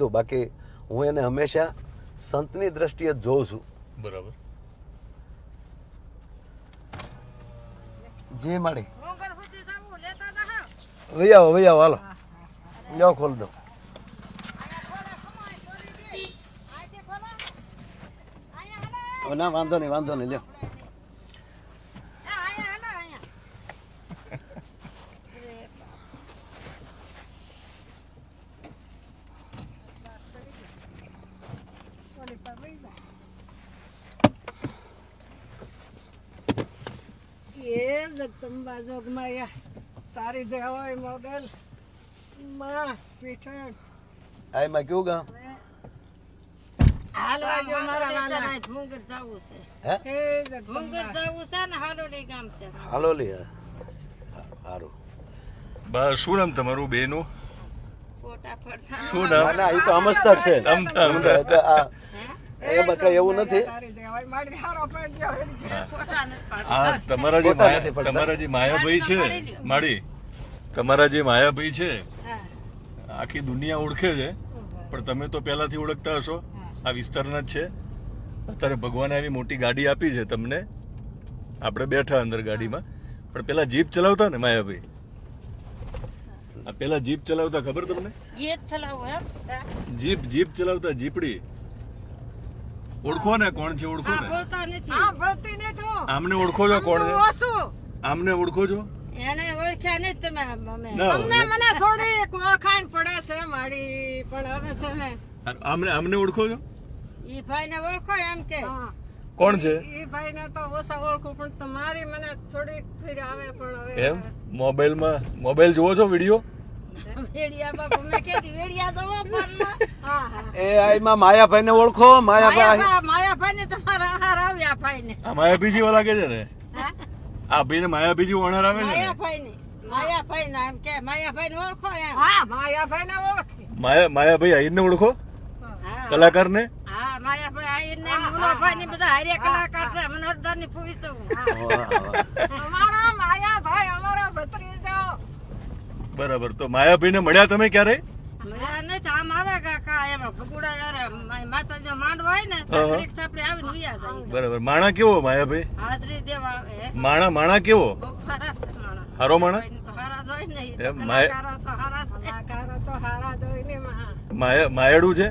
કીધું બાકી હું એને હંમેશા સંતની દ્રષ્ટિએ જોઉં છું. બરાબર. જે માડી. વૈ આવો વૈ આવો હાલો. લ્યો ખોલ દો. ના વાંધો નહીં વાંધો નહીં લ્યો એ આયા હલા આયા એ જગદંબા જોગમાયા તારી જે હોય મોગલ માં પીઠણ આ એમાં કેવું ગામ હાલો. આજો મારા વાલા ભૂંગર જાવું છે. હે? ભૂંગર જાવું છે ને હાલોલી ગામ છે. હાલોલી હારું. બસ શું નામ તમારું બેનું? શું ના નામ? ના એ તો અમસ્તા છે. એમાં કઈ એવું નથી. આ તમારા જે માયા- તમારા જે માયાભાઈ છે માડી તમારા જે માયાભાઈ છે આખી દુનિયા ઓળખે છે પણ તમે તો પહેલાથી ઓળખતા હશો. આ વિસ્તારના જ છે. અત્યારે ભગવાને આવી મોટી ગાડી આપી છે તમને. આપણે બેઠા અંદર ગાડીમાં. પણ પેલા જીપ ચલાવતા ને માયાભાઈ? આ પેલા જીપ ચલાવતા ખબર તમને? જીપ ચલાવું એમ? જીપ જીપ ચલાવતા જીપડી. ઓળખો ને કોણ છે ઓળખો ને? બોલતા નથી. હા બોલતી તો આમને ઓળખો છો કોણ છે? આમને ઓળખો છો? એને ઓળખ્યા નહીં તમે અમે. તમને મને થોડી ઓળખાણ પડે છે મારી પણ હવે છે ને આમને આમને ઓળખો છો? ઈ ભાઈ ને ઓળખો એમ કે. કોણ છે? એ ભાઈ ને તો ઓછા ઓળખું પણ તમારી મને થોડી ફીર આવે પણ હવે એમ? મોબાઈલમાં મોબાઈલ જોવો છો વીડિયો? મેં માયાભાઈ ને ઓળખો માયાભાઈ માયા માયાભાઈ ને તમારા હાર આવ્યા ભાઈ ને આ માયાભીજી વાળા કે છે ને? આ ભાઈ ને માયાભીજી ઓણર આવે ને? માયાભાઈ ને માયાભાઈ ને એમ કે માયાભાઈ ને ઓળખો એમ. હા માયાભાઈ ને ઓળખી. માયા માયાભાઈ આહિરને ઓળખો? કલાકાર માયાભાઈ આઈને મુનાભાઈ બધા હારે કલાકાર છે મનોરદારની ફૂવી તો અમારા માયાભાઈ અમારા ભત્રીજો. બરાબર તો માયાભાઈ ને મળ્યા તમે ક્યારે? બરાબર માણા કેવો માયાભાઈ. માણા માણા કેવો. હારો માણા? માયાડું છે?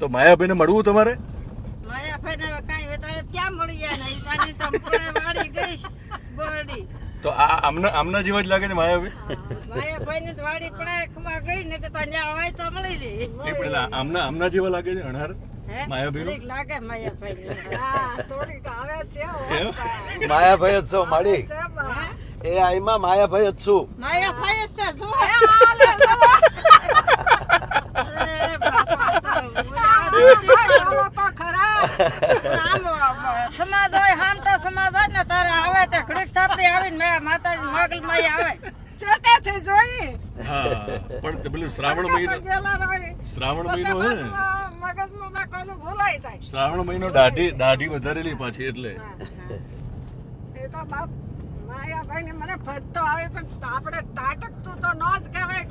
તો માયાભાઈ ને મળવું તમારે? તો આ આમના આમના જેવા જ લાગે છે માયાભાઈ? માયાભાઈ ની વાડી પણ ખમા ગઈ ને કે ત્યાં મળી રહી. પેલા આમના આમના જેવા લાગે છે અણહાર માયાભાઈ જ છો માડી. એ આઈમાં માયાભાઈ જ છું. માયાભાઈ જ છે જો અરે બાપા તો બોલ્યા તો ખરા આમ સમાજ હોય હામટો સમાજ હોય ને તારે આવે તે ઘડીક સાપડી આવીને મેં માતાજી મોગલ માં આવે ચેટેથી જોઈ પણ તે પેલું શ્રાવણ મહિનો શ્રાવણ મહિનો હે મગજમાં મેં ભૂલાઈ જાય. શ્રાવણ મહિનો દાઢી દાઢી વધારેલી પાછી એટલે. એ તો બાપ માયાભાઈ ને મને ફરતો આવે પણ આપણે તાટકતું તો ન જ કહેવાય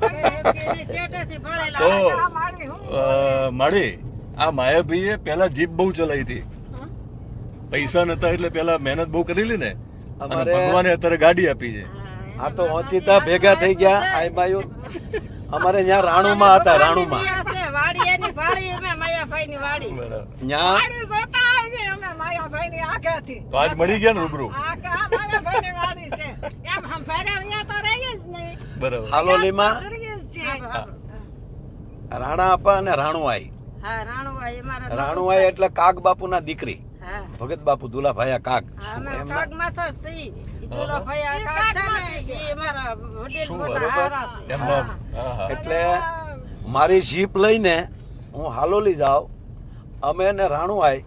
માળી? આ માયાભાઈએ પહેલા જીપ બહુ ચલાવી હતી. પૈસા નતા એટલે પહેલા મહેનત બહુ કરેલી ને. અને અમારે- ભગવાને અત્યારે ગાડી આપી છે. આ તો ઓચિતા ભેગા થઈ ગયા આઈ બાયો. અમારે ત્યાં રાણુમાં હતા રાણુમાં. વાડી એની વાડી અમે માયાભાઈ વાડી. બરાબર. વાડી જોતા આવી અમે માયાભાઈ આગળથી તો આજ મળી ગયા ને રૂબરૂ? આ કે આ માયાભાઈ ની વાડી છે. એમ હમ ફેરા તો રહીએ જ નહીં. બરાબર. હાલોલીમાં? રહીએ રાણા આપા અને રાણુઆઈ હા રાણુભાઈ રાણુઆઈ એટલે કાગ બાપુના દીકરી. ભગત બાપુ દુલાભાઈ કાગ. ને, એટલે મારી જીપ લઈને હું હાલોલી જાઉં. અમે ને રાણુઆઈ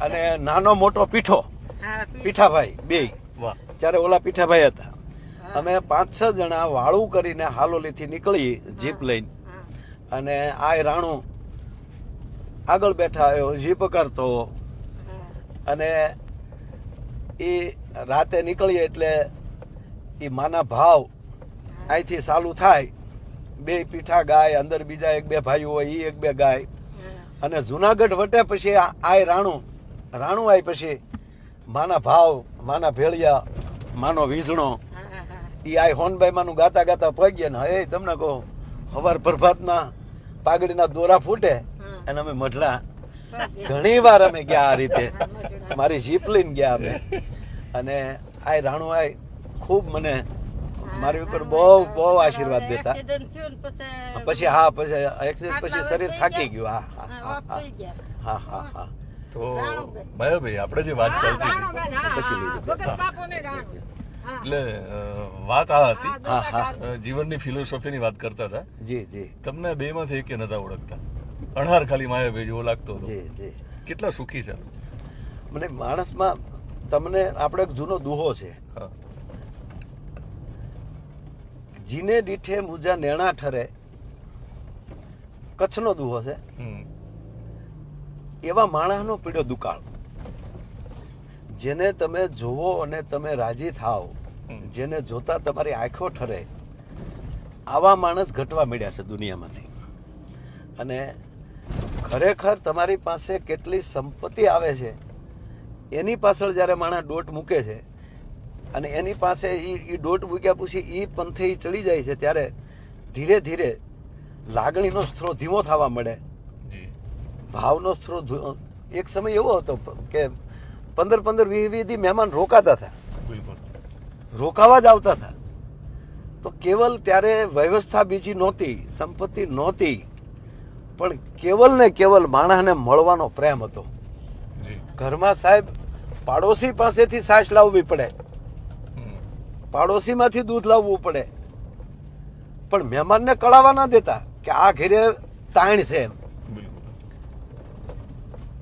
અને નાનો મોટો પીઠો પીઠાભાઈ બે ત્યારે ઓલા પીઠાભાઈ હતા. અમે પાંચ છ જણા વાળું કરીને હાલોલીથી નીકળી જીપ લઈને. અને આ રાણુ આગળ બેઠા આવ્યો જીપ કરતો. અને એ રાતે નીકળીએ એટલે એ માના ભાવ અહીંથી ચાલુ થાય. બે પીઠા ગાય અંદર બીજા એક બે ભાઈઓ હોય એ એક બે ગાય. અને જુનાગઢ વટે પછી આ આય રાણું. રાણું આય પછી માના ભાવ માના ભેળિયા માનો વીજણો. એ આય હોનભાઈ માનું ગાતા ગાતા પગ્યા ને હે તમને કહો હવાર પ્રભાતના પાઘડીના દોરા ફૂટે. અને અમે મઢલા. ઘણી વાર અમે ગયા આ રીતે. મારી જીપ લઈને ગયા અમે. અને આય રાણુ આય ખૂબ મને મારી ઉપર બહુ બહુ આશીર્વાદ દેતા. પછી હા પછી એક્સિડન્ટ પછી શરીર થાકી ગયું? હા હા હા હા હા. હા હા તો ભાઈ આપણે જે વાત ચાલતી પછી એટલે વાત આ હતી. હા હા અ, જીવનની ફિલોસોફીની વાત કરતા હતા. જી જી. તમને બે માંથી એક નતા ઓળખતા? અણહાર ખાલી માયાભાઈ જેવો લાગતો હતો. જી જી. કેટલા સુખી છે. મને માણસમાં તમને આપણે એક જૂનો દુહો છે. જીને દીઠે મુજા નેણા ઠરે કચ્છનો દુહો છે. એવા માણસનો પીડ્યો દુકાળ. જેને તમે જોવો અને તમે રાજી થાવ જેને જોતા તમારી આંખો ઠરે આવા માણસ ઘટવા મળ્યા છે દુનિયામાંથી. અને ખરેખર તમારી પાસે કેટલી સંપત્તિ આવે છે એની પાછળ જ્યારે માણસ દોટ મૂકે છે અને એની પાસે એ એ દોટ મૂક્યા પછી એ પંથે એ ચડી જાય છે ત્યારે ધીરે ધીરે લાગણીનો સ્ત્રોત ધીમો થવા મળે. જી. ભાવનો સ્ત્રોત એક સમય એવો હતો કે પંદર પંદર વીસ વીસ મહેમાન રોકાતા હતા. રોકાવા જ આવતા હતા. તો કેવલ ત્યારે વ્યવસ્થા બીજી નહોતી સંપત્તિ નહોતી. પણ કેવલ ને કેવલ માણસને મળવાનો પ્રેમ હતો. ઘરમાં સાહેબ પાડોશી પાસેથી સાસ લાવવી પડે. પાડોશીમાંથી દૂધ લાવવું પડે. પણ મહેમાનને કળાવા ના દેતા કે આ ઘેરે તાણ છે એમ.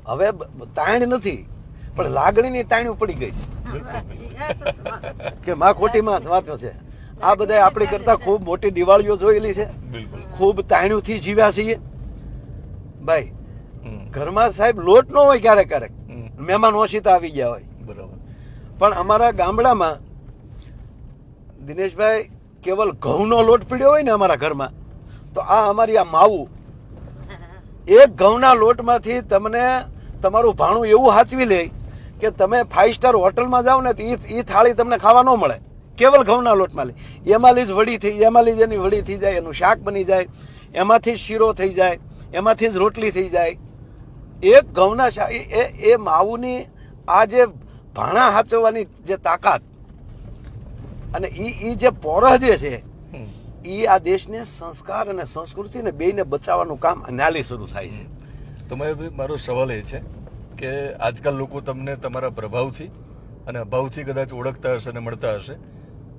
હવે તાણ નથી પણ લાગણીની તાણ પડી ગઈ છે. કે માં ખોટી માં વાત છે. આ બધા આપણી કરતા ખૂબ મોટી દિવાળીઓ જોયેલી છે. ખૂબ તાણ્યુંથી જીવ્યા છીએ. ભાઈ ઘરમાં સાહેબ લોટ ન હોય ક્યારેક ક્યારેક. હમ. મહેમાન ઓશિતા આવી ગયા હોય. બરાબર. પણ અમારા ગામડામાં દિનેશભાઈ કેવલ ઘઉંનો લોટ પીડ્યો હોય ને અમારા ઘરમાં તો આ અમારી આ માવું એક ઘઉંના લોટમાંથી તમને તમારું ભાણું એવું સાચવી લે કે તમે ફાઈવ સ્ટાર હોટલમાં જાઓ ને તો એ એ થાળી તમને ખાવા ન મળે. કેવલ ઘઉંના લોટમાં લે. એમાં લીજ વડી થઈ એમાં લીજ એની વડી થઈ જાય એનું શાક બની જાય એમાંથી શીરો થઈ જાય એમાંથી જ રોટલી થઈ જાય. એક ઘઉંના શા એ એ- માવુની આ જે ભાણા હાચવવાની જે તાકાત અને એ એ જે પોરહ જે છે એ આ દેશને સંસ્કાર અને સંસ્કૃતિને બેયને બચાવવાનું કામ અનાલી શરૂ થાય છે. તો મારો સવાલ એ છે કે આજકાલ લોકો તમને તમારા પ્રભાવથી અને અભાવથી કદાચ ઓળખતા હશે અને મળતા હશે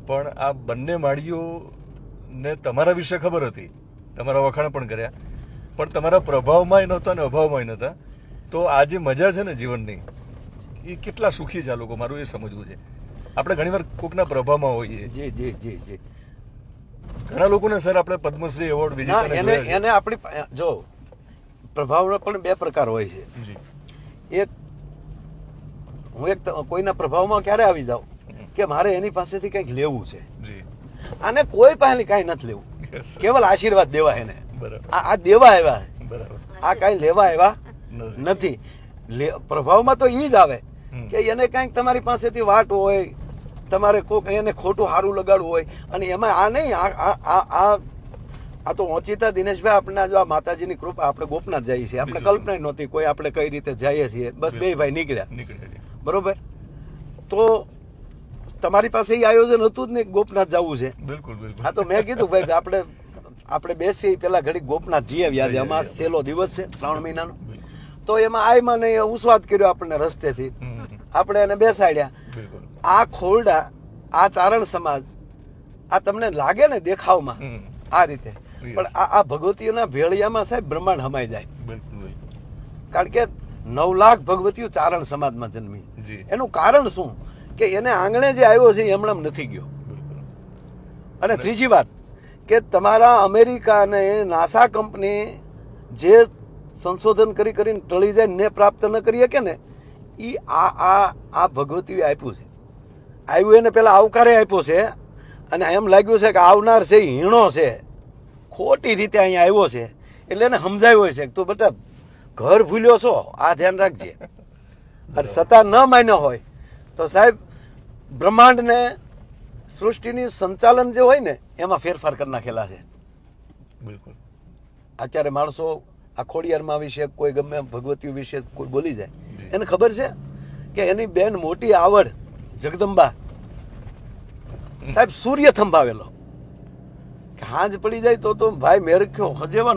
પણ આ બંને માળીઓને તમારા વિશે ખબર હતી. તમારા વખાણ પણ કર્યા. પણ તમારા પ્રભાવમાંય નહોતા અને અભાવમાંય નહોતા. તો આ જે મજા છે ને જીવનની એ કેટલા સુખી છે આ લોકો મારું એ સમજવું છે. આપણે ઘણીવાર કોકના પ્રભાવમાં હોઈએ. જી જી જી જી. ઘણા લોકોને સર આપણે પદ્મશ્રી એવોર્ડ વિજેતા એને એને આપણી જો પ્રભાવના પણ બે પ્રકાર હોય છે. જી. એક હું એક કોઈના પ્રભાવમાં ક્યારે આવી જાઉં કે મારે એની પાસેથી કંઈક લેવું છે? જી. આને કોઈ પાસે કાંઈ નથી લેવું. કેવલ આશીર્વાદ દેવા એને. આ આ દેવા આવ્યા. બરાબર. આ કાંઈ લેવા આવ્યા નથી. પ્રભાવમાં તો એ જ આવે કે એને કાંઈક તમારી પાસેથી વાટ હોય તમારે કોક એને ખોટું સારું લગાડવું હોય અને એમાં આ નહીં આ આ આ તો ઓચિતા દિનેશભાઈ આપણે જો આ માતાજીની કૃપા આપણે ગોપનાથ જઈએ છીએ. આપણે કલ્પના નહોતી કોઈ આપણે કઈ રીતે જઈએ છીએ. બસ બે ભાઈ નીકળ્યા. બરોબર? તો તમારી પાસે એ આયોજન હતું જ નહીં ગોપનાથ જવું છે? બિલકુલ બિલકુલ. હા તો મેં કીધું ભાઈ આપણે આપણે બેસી પેલા ઘડી ગોપનાથ જઈ આવ્યા છે. જઈ છેલ્લો દિવસ છે શ્રાવણ મહિનાનો. તો એમાં આયમાં ને ઉસ્વાદ કર્યો આપણને રસ્તેથી. આપણે એને બેસાડ્યા. આ ખોરડા આ ચારણ સમાજ આ તમને લાગે ને દેખાવમાં? આ રીતે. પણ આ આ ભગવતીઓના ભેળિયામાં સાહેબ બ્રહ્માંડ હમાઈ જાય. કારણ કે નવ લાખ ભગવતીઓ ચારણ સમાજમાં જન્મી. એનું કારણ શું? કે એને આંગણે જે આવ્યો છે એ હમણાં નથી ગયો. અને ત્રીજી વાત. કે તમારા અમેરિકા અને નાસા કંપની જે સંશોધન કરી કરીને ટળી જાય ને પ્રાપ્ત ન કરી શકે ને એ આ આ આ ભગવતીએ આપ્યું છે. આવ્યું એને પહેલાં આવકારે આપ્યો છે અને એમ લાગ્યું છે કે આવનાર છે હીણો છે. ખોટી રીતે અહીંયા આવ્યો છે. એટલે એને સમજાવ્યો છે કે તું બધા ઘર ભૂલ્યો છો, આ ધ્યાન રાખજે. અને સત્તા ન માન્યો હોય તો સાહેબ બ્રહ્માંડને સૃષ્ટિની સંચાલન જે હોય ને એમાં ફેરફાર કરી નાખેલા છે. બિલકુલ. અત્યારે માણસો આ ખોડિયારમાં વિશે કોઈ ગમે ભગવતીઓ વિશે કોઈ બોલી જાય. એને ખબર છે કે એની બેન મોટી આવડ જગદંબા સાહેબ સૂર્ય થંભાવેલો કે હાંજ પડી જાય તો તો ભાઈ મેરખ્યો હજેવા